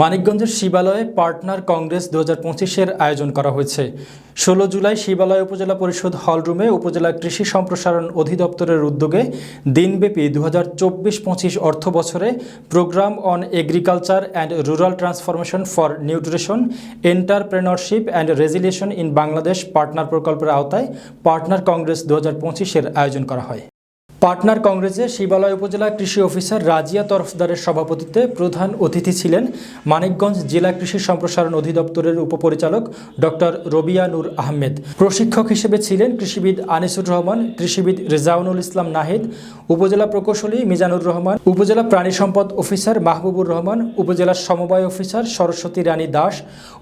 মানিকগঞ্জের শিবালয়ে পার্টনার কংগ্রেস দু হাজার পঁচিশের আয়োজন করা হয়েছে। ষোলো জুলাই শিবালয় উপজেলা পরিষদ হলরুমে উপজেলা কৃষি সম্প্রসারণ অধিদপ্তরের উদ্যোগে দিনব্যাপী দু হাজার চব্বিশ পঁচিশ অর্থ বছরে program on agriculture and rural transformation for nutrition, entrepreneurship and resilience in Bangladesh partner প্রকল্পের আওতায় পার্টনার কংগ্রেস দু হাজার পঁচিশের আয়োজন করা হয়। পার্টনার কংগ্রেসে শিবালয় উপজেলা কৃষি অফিসার রাজিয়া তরফদারের সভাপতিত্বে প্রধান অতিথি ছিলেন মানিকগঞ্জ জেলা কৃষি সম্প্রসারণ অধিদপ্তরের উপপরিচালক ডক্টর রবিয়া নূর আহমেদ। প্রশিক্ষক হিসেবে ছিলেন কৃষিবিদ আনিসুর রহমান, কৃষিবিদ রেজাউনুল ইসলাম নাহিদ, উপজেলা প্রকৌশলী মিজানুর রহমান, উপজেলা প্রাণী সম্পদ অফিসার মাহবুবুর রহমান, উপজেলা সমবায় অফিসার সরস্বতী রানী দাস,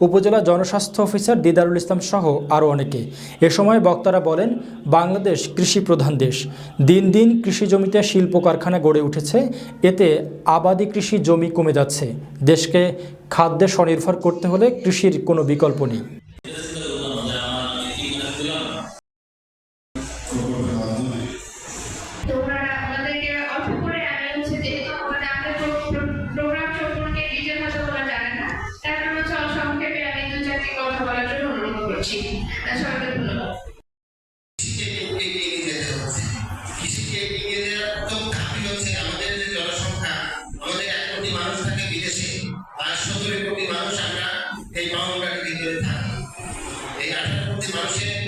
উপজেলা জনস্বাস্থ্য অফিসার দিদারুল ইসলাম সহ আরও অনেকে। এ সময় বক্তারা বলেন, বাংলাদেশ কৃষি প্রধান দেশ। দিন দিন কৃষি জমিতে শিল্প কারখানা গড়ে উঠেছে। এতে আবাদি কৃষি জমি কমে যাচ্ছে। দেশকে খাদ্যে স্বনির্ভর করতে হলে কৃষির কোনো বিকল্প নেই। আমাদের যে জনসংখ্যা, আমাদের এক কোটি মানুষ থাকে বিদেশে আর সতেরো মানুষ আমরা এই বাউন্ডারির থাকি। এই আঠারো কোটি মানুষের